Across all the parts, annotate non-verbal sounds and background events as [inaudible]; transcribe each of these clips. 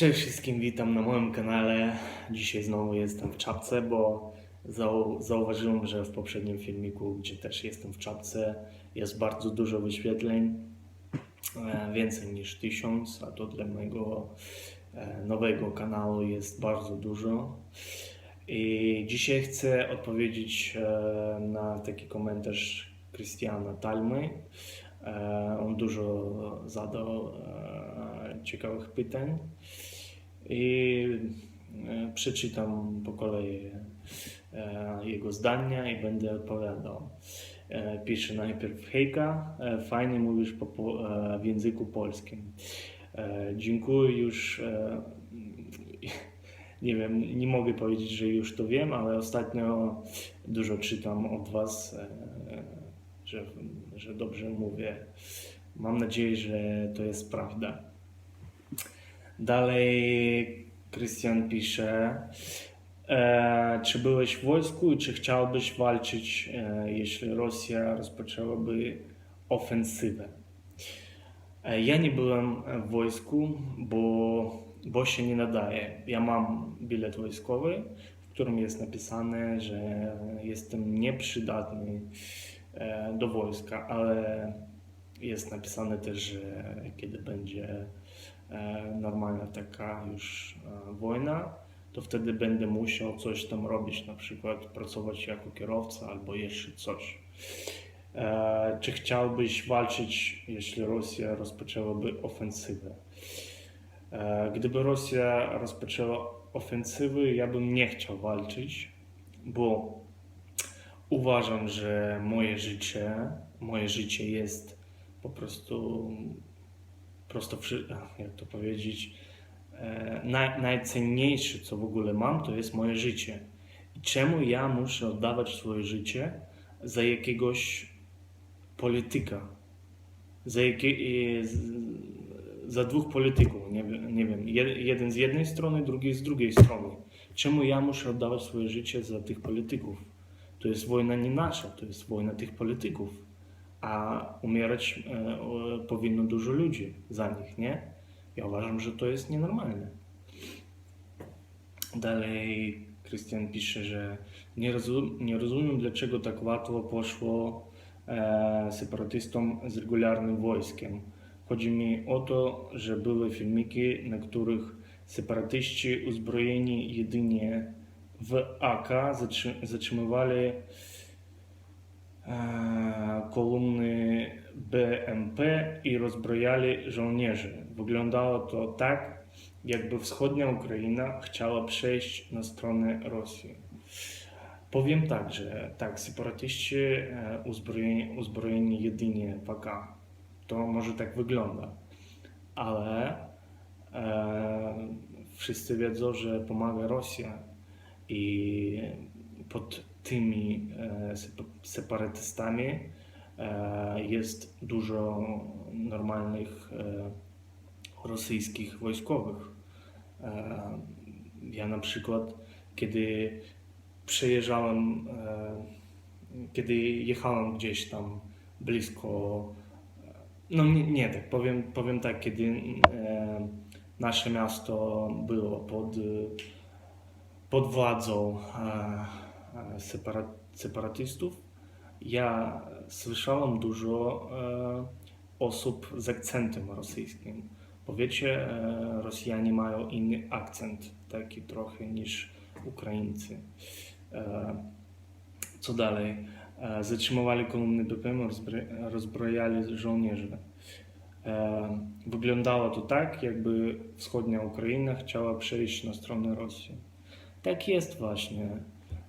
Cześć wszystkim, witam na moim kanale. Dzisiaj znowu jestem w czapce, bo zau zauważyłem, że w poprzednim filmiku, gdzie też jestem w czapce, jest bardzo dużo wyświetleń, e, więcej niż tysiąc, a to dla mojego e, nowego kanału jest bardzo dużo. I dzisiaj chcę odpowiedzieć e, na taki komentarz Krystiana Talmy. E, On dużo zadał e, ciekawych pytań i e, przeczytam po kolei jego zdania i będę odpowiadał. Pisze najpierw hejka, fajnie mówisz po, w języku polskim. Dziękuję już. [laughs] Nie wiem, nie mogę powiedzieć, że już to wiem, ale ostatnio dużo czytam od Was, że, że dobrze mówię. Mam nadzieję, że to jest prawda. Dalej Krystian pisze, e, czy byłeś w wojsku i czy chciałbyś walczyć, e, jeśli Rosja rozpoczęłaby ofensywę? E, ja nie byłem w wojsku, bo, bo się nie nadaje. Ja mam bilet wojskowy, w którym jest napisane, że jestem nieprzydatny do wojska, ale jest napisane też, że kiedy będzie e, normalna taka już e, wojna, to wtedy będę musiał coś tam robić, na przykład pracować jako kierowca albo jeszcze coś. E, Czy chciałbyś walczyć, jeśli Rosja rozpoczęłaby ofensywę? E, Gdyby Rosja rozpoczęła ofensywę, ja bym nie chciał walczyć, bo uważam, że moje życie, moje życie jest po prostu, prosto, jak to powiedzieć, e, naj, najcenniejsze, co w ogóle mam, to jest moje życie. I czemu ja muszę oddawać swoje życie za jakiegoś polityka? Za, jakie, e, za dwóch polityków, nie, nie wiem, jed- jeden z jednej strony, drugi z drugiej strony. Czemu ja muszę oddawać swoje życie za tych polityków? To jest wojna nie nasza, to jest wojna tych polityków. A umierać e, powinno dużo ludzi za nich, nie? Ja uważam, że to jest nienormalne. Dalej Krystian pisze, że nie, rozum, nie rozumiem, dlaczego tak łatwo poszło e, separatystom z regularnym wojskiem. Chodzi mi o to, że były filmiki, na których separatyści uzbrojeni jedynie w AK zatrzy- zatrzymywali e, kolumny BMP i rozbrojali żołnierzy. Wyglądało to tak, jakby wschodnia Ukraina chciała przejść na stronę Rosji. Powiem tak, że tak, separatyści e, uzbrojeni, uzbrojeni jedynie w AK. To może tak wygląda, ale e, wszyscy wiedzą, że pomaga Rosja i pod tymi e, sep- separatystami e, jest dużo normalnych e, rosyjskich wojskowych. Ja na przykład, kiedy przejeżdżałem, kiedy jechałem gdzieś tam blisko, no nie, nie tak, powiem, powiem tak, kiedy nasze miasto było pod, pod władzą e, e, separa, separatystów, ja słyszałem dużo e, osób z akcentem rosyjskim. Bo wiecie, Rosjanie mają inny akcent, taki trochę niż Ukraińcy. Co dalej? Zatrzymywali kolumny BPM, rozbro- rozbrojali żołnierzy. Wyglądało to tak, jakby wschodnia Ukraina chciała przejść na stronę Rosji. Tak jest właśnie.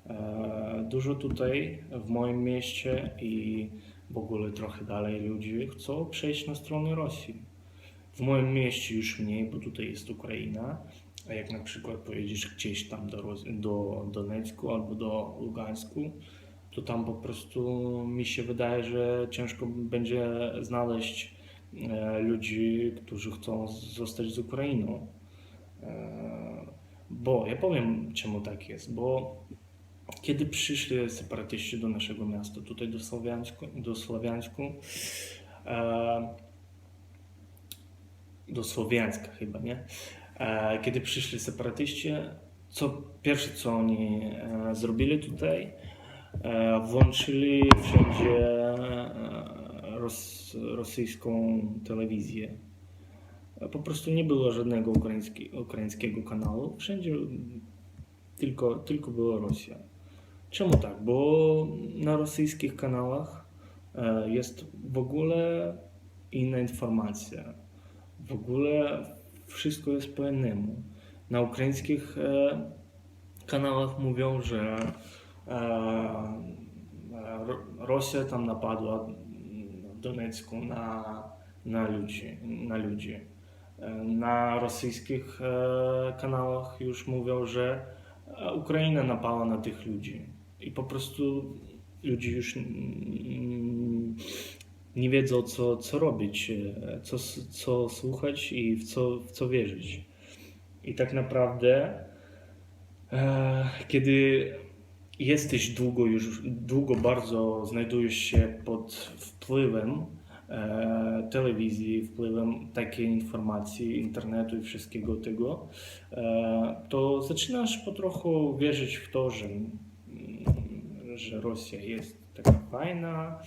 E, Dużo tutaj w moim mieście i w ogóle trochę dalej ludzi chcą przejść na stronę Rosji. W moim mieście już mniej, bo tutaj jest Ukraina. A jak na przykład pojedziesz gdzieś tam do, do Donecku albo do Lugańsku, to tam po prostu mi się wydaje, że ciężko będzie znaleźć e, ludzi, którzy chcą zostać z Ukrainą. Bo ja powiem, czemu tak jest, bo kiedy przyszli separatyści do naszego miasta, tutaj do Słowiańsku, do Słowiańsku e, do Słowiańska chyba, nie? E, Kiedy przyszli separatyści, co pierwsze co oni e, zrobili tutaj, włączyli wszędzie ros, rosyjską telewizję. Po prostu nie było żadnego ukraiński, ukraińskiego kanału, wszędzie tylko, tylko była Rosja. Czemu tak? Bo na rosyjskich kanałach e, jest w ogóle inna informacja. W ogóle wszystko jest po innemu. Na ukraińskich e, kanałach mówią, że e, Ro- Rosja tam napadła w Donecku na, na ludzi. Na ludzi. Na rosyjskich e, kanałach już mówią, że e, Ukraina napała na tych ludzi. I po prostu ludzie już nie wiedzą, co, co robić, e, co, co słuchać i w co, w co wierzyć. I tak naprawdę, kiedy jesteś długo już, długo bardzo znajdujesz się pod wpływem telewizji, wpływem takiej informacji, internetu i wszystkiego tego, e, to zaczynasz po trochu wierzyć w to, że, mm, że Rosja jest taka fajna,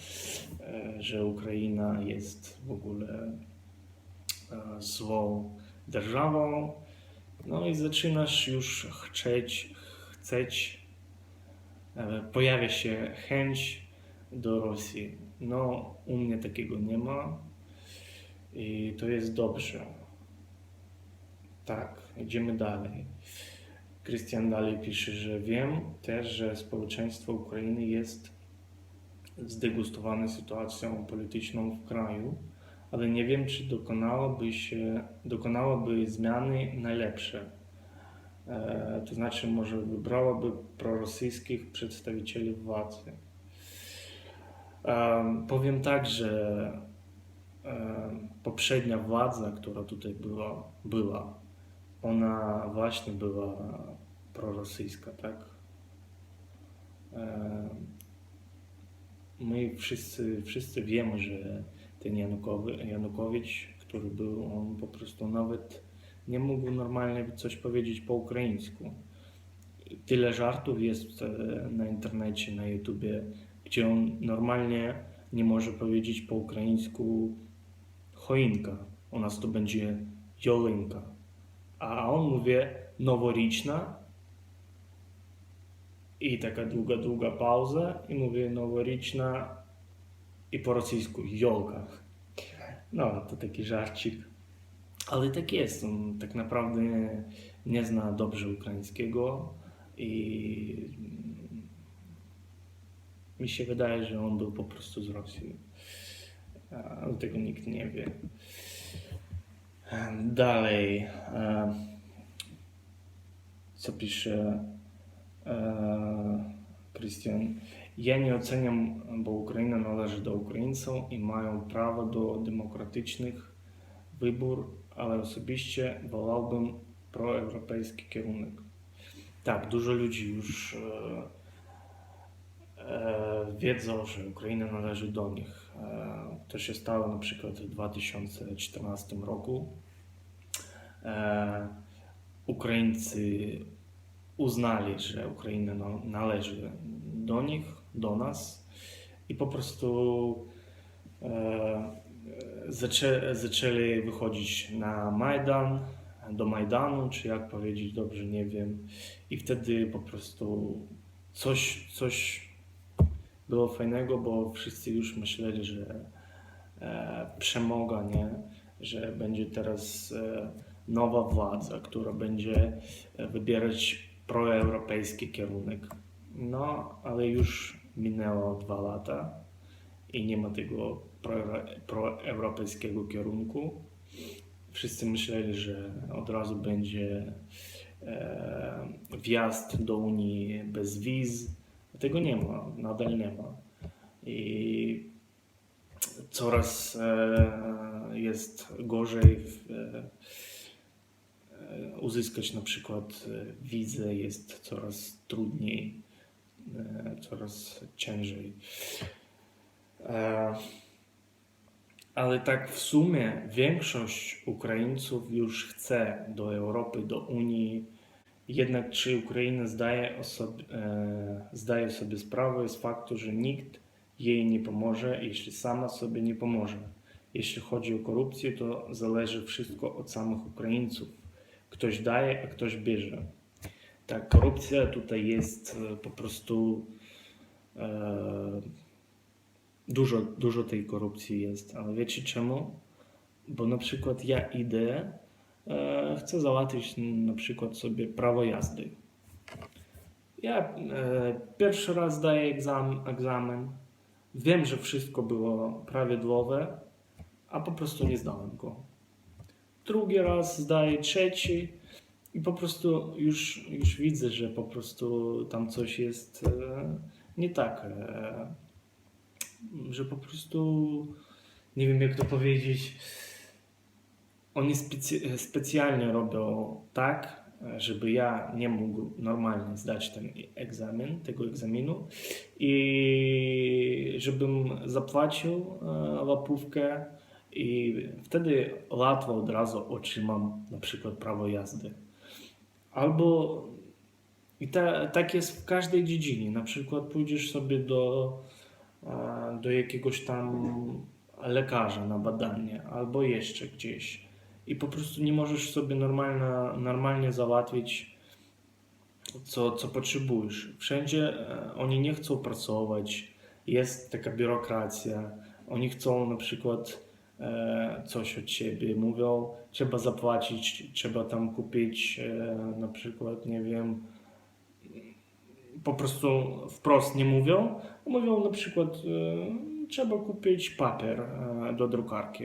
e, że Ukraina jest w ogóle e, złą державą. No i zaczynasz już chcieć, chcieć e, pojawia się chęć do Rosji. No, u mnie takiego nie ma i to jest dobrze. Tak, idziemy dalej. Krystian dalej pisze, że wiem też, że społeczeństwo Ukrainy jest zdegustowane sytuacją polityczną w kraju, ale nie wiem, czy dokonałoby się, dokonałoby zmiany na lepsze. E, to znaczy, może wybrałaby prorosyjskich przedstawicieli władzy. E, powiem tak, że e, poprzednia władza, która tutaj była, była, ona właśnie była prorosyjska, tak? E, my wszyscy, wszyscy wiemy, że ten Janukowicz, który był, on po prostu nawet nie mógł normalnie coś powiedzieć po ukraińsku. Tyle żartów jest e, na internecie, na YouTubie, gdzie on normalnie nie może powiedzieć po ukraińsku choinka. U nas to będzie jolinka. A on mówi noworiczna i taka długa, długa pauza i mówi noworiczna i po rosyjsku jolka. No, to taki żarcik. Ale tak jest, on tak naprawdę nie, zna dobrze ukraińskiego i mi się wydaje, że on był po prostu z Rosji. Ale tego nikt nie wie. Dalej. Co pisze Krystian? Ja nie oceniam, bo Ukraina należy do Ukraińców i mają prawo do demokratycznych wybór, ale osobiście wolałbym proeuropejski kierunek. Tak, dużo ludzi już e, wiedzą, że Ukraina należy do nich. E, to się stało na przykład w 2014 roku. E, Ukraińcy uznali, że Ukraina no, należy do nich, do nas i po prostu e, zaczę, zaczęli wychodzić na Majdan, do Majdanu, czy jak powiedzieć, dobrze nie wiem. I wtedy po prostu coś, coś było fajnego, bo wszyscy już myśleli, że e, przemoga, nie? Że będzie teraz e, nowa władza, która będzie e, wybierać proeuropejski kierunek. No, ale już minęło dwa lata i nie ma tego proeuro- proeuropejskiego kierunku. Wszyscy myśleli, że od razu będzie e, wjazd do Unii bez wiz. Tego nie ma, nadal nie ma. I coraz e, jest gorzej e, e, uzyskać na przykład wizę, jest coraz trudniej, coraz ciężej. Ale tak w sumie większość Ukraińców już chce do Europy, do Unii. Jednak czy Ukraina zdaje, osob- e, zdaje sobie sprawę z faktu, że nikt jej nie pomoże, jeśli sama sobie nie pomoże. Jeśli chodzi o korupcję, to zależy wszystko od samych Ukraińców. Ktoś daje, a ktoś bierze. Tak, korupcja tutaj jest e, po prostu e, dużo, dużo tej korupcji jest, ale wiecie czemu? Bo na przykład ja idę, e, chcę załatwić na przykład sobie prawo jazdy. Ja e, pierwszy raz daję egzam, egzamin, wiem, że wszystko było prawidłowe, a po prostu nie zdałem go. Drugi raz zdaję, trzeci i po prostu już, już widzę, że po prostu tam coś jest e, nie tak. E, że po prostu nie wiem jak to powiedzieć. Oni specy- specjalnie robią tak, żeby ja nie mógł normalnie zdać ten egzamin, tego egzaminu i żebym zapłacił e, łapówkę i wtedy łatwo od razu otrzymam na przykład prawo jazdy. Albo i ta, tak jest w każdej dziedzinie. Na przykład pójdziesz sobie do, e, do jakiegoś tam lekarza na badanie, albo jeszcze gdzieś i po prostu nie możesz sobie normalna, normalnie załatwić, co, co potrzebujesz. Wszędzie e, oni nie chcą pracować, jest taka biurokracja. Oni chcą na przykład e, coś od ciebie, mówią, trzeba zapłacić, trzeba tam kupić e, na przykład, nie wiem, po prostu wprost nie mówią. Mówią na przykład, trzeba kupić papier do drukarki,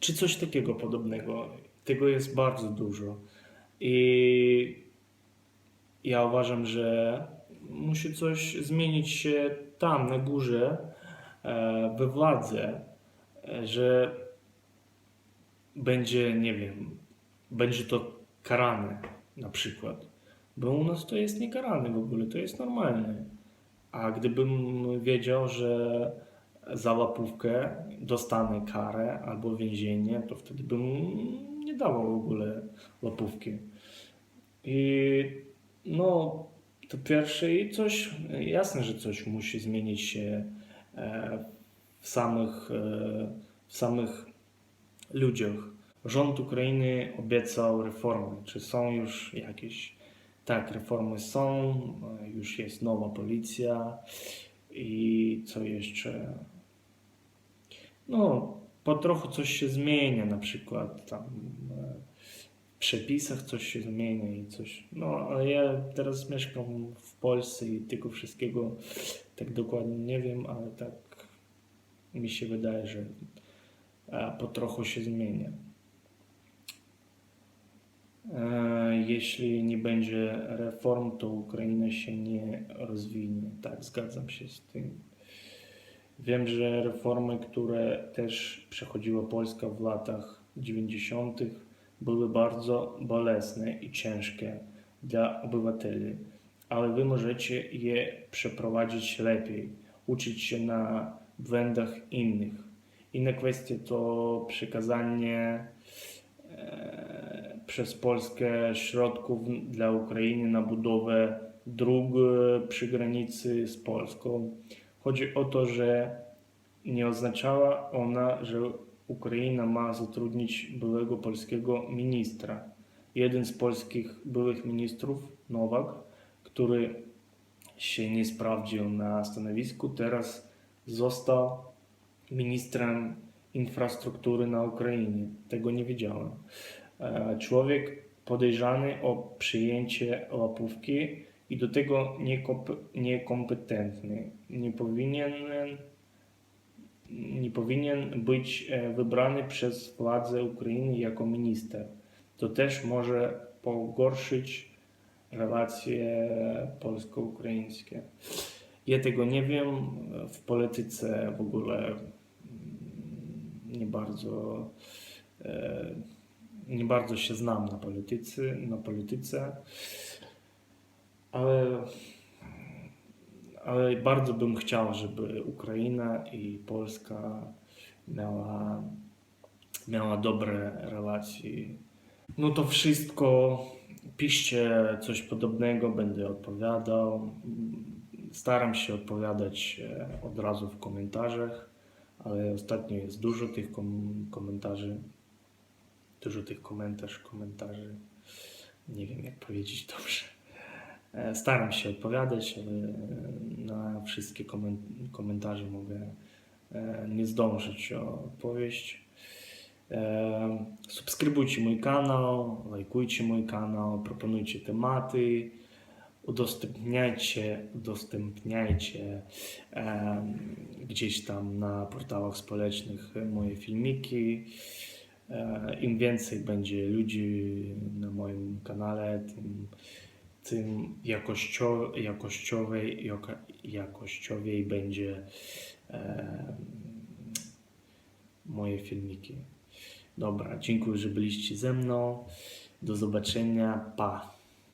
czy coś takiego podobnego. Tego jest bardzo dużo. I ja uważam, że musi coś zmienić się tam na górze, e, we władzy, e, że będzie, nie wiem, będzie to karane na przykład. Bo u nas to jest niekarane w ogóle, to jest normalne. A gdybym wiedział, że za łapówkę dostanę karę albo więzienie, to wtedy bym nie dawał w ogóle łapówki. I no, to pierwsze i coś, jasne, że coś musi zmienić się e, w samych, e, w samych ludziach. Rząd Ukrainy obiecał reformy. Czy są już jakieś? Tak, reformy są, e, już jest nowa policja i co jeszcze? No, po trochu coś się zmienia, na przykład tam e, w przepisach coś się zmienia i coś. No, ale ja teraz mieszkam w Polsce i tego wszystkiego tak dokładnie nie wiem, ale tak mi się wydaje, że po trochu się zmienia. E, Jeśli nie będzie reform, to Ukraina się nie rozwinie. Tak, zgadzam się z tym. Wiem, że reformy, które też przechodziła Polska w latach 90., były bardzo bolesne i ciężkie dla obywateli, ale wy możecie je przeprowadzić lepiej, uczyć się na błędach innych. Inna kwestia to przekazanie e, przez Polskę środków dla Ukrainy na budowę dróg e, przy granicy z Polską. Chodzi o to, że nie oznaczała ona, że Ukraina ma zatrudnić byłego polskiego ministra. Jeden z polskich byłych ministrów, Nowak, który się nie sprawdził na stanowisku, teraz został ministrem infrastruktury na Ukrainie. Tego nie wiedziałem. E, Człowiek podejrzany o przyjęcie łapówki i do tego niekompetentny. Nie powinien, nie powinien być e, wybrany przez władze Ukrainy jako minister. To też może pogorszyć relacje polsko-ukraińskie. Ja tego nie wiem. W polityce w ogóle mm, nie bardzo, e, nie bardzo się znam na polityce, na polityce ale, ale bardzo bym chciał, żeby Ukraina i Polska miała, miała dobre relacje. No to wszystko. Piszcie coś podobnego, będę odpowiadał. Staram się odpowiadać e, od razu w komentarzach, ale ostatnio jest dużo tych kom- komentarzy. Dużo tych komentarzy, komentarzy. Nie wiem, jak powiedzieć dobrze. E, Staram się odpowiadać, ale na wszystkie komen- komentarze mogę e, nie zdążyć o odpowiedź. E, Subskrybujcie mój kanał, lajkujcie mój kanał, proponujcie tematy, udostępniajcie, udostępniajcie gdzieś tam na portalach społecznych moje filmiki. Im więcej będzie ludzi na moim kanale, tym, tym jakościo, jakościowej, jaka, jakościowiej będzie em, moje filmiki. Dobra, dziękuję, że byliście ze mną. Do zobaczenia. Pa.